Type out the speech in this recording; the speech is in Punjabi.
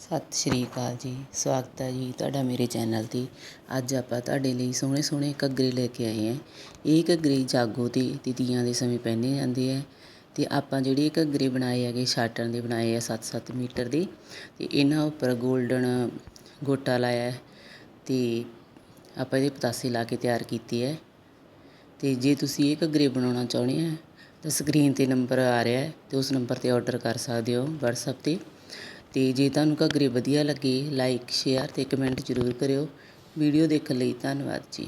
ਸਤਿ ਸ਼੍ਰੀ ਅਕਾਲ ਜੀ। ਸਵਾਗਤ ਹੈ ਜੀ ਤੁਹਾਡਾ ਮੇਰੇ ਚੈਨਲ 'ਤੇ। ਅੱਜ ਆਪਾਂ ਤੁਹਾਡੇ ਲਈ ਸੋਹਣੇ ਸੋਹਣੇ ਘੱਗਰੇ ਲੈ ਕੇ ਆਏ ਹਾਂ। ਇਹ ਘੱਗਰੇ ਜਾਗੋ 'ਤੇ ਤੇ ਤੀਆਂ ਦੇ ਸਮੇਂ ਪਹਿਨੇ ਜਾਂਦੇ ਆ। ਅਤੇ ਆਪਾਂ ਜਿਹੜੇ ਇਹ ਘੱਗਰੇ ਬਣਾਏ ਹੈਗੇ ਛਾਟਣ ਦੇ ਬਣਾਏ ਆ 7-7 ਮੀਟਰ ਦੇ। ਅਤੇ ਇਹਨਾਂ ਉੱਪਰ ਗੋਲਡਨ ਗੋਟਾ ਲਾਇਆ ਅਤੇ ਆਪਾਂ ਇਹਦੇ ਪਤਾਸੇ ਲਾ ਕੇ ਤਿਆਰ ਕੀਤੇ ਹੈ ਅਤੇ ਜੇ ਤੁਸੀਂ ਇਹ ਘੱਗਰੇ ਬਣਾਉਣਾ ਚਾਹੁੰਦੇ ਆ, ਤਾਂ ਸਕਰੀਨ 'ਤੇ ਨੰਬਰ ਆ ਰਿਹਾ ਹੈ ਅਤੇ ਉਸ ਨੰਬਰ 'ਤੇ ਆਰਡਰ ਕਰ ਸਕਦੇ ਹੋ ਵਟਸਐਪ 'ਤੇ। ਅਤੇ ਜੇ ਤੁਹਾਨੂੰ ਘੱਗਰੇ ਵਧੀਆ ਲੱਗੇ ਲਾਈਕ ਸ਼ੇਅਰ ਅਤੇ ਕਮੈਂਟ ਜ਼ਰੂਰ ਕਰਿਓ। ਵੀਡੀਓ ਦੇਖਣ ਲਈ ਧੰਨਵਾਦ ਜੀ।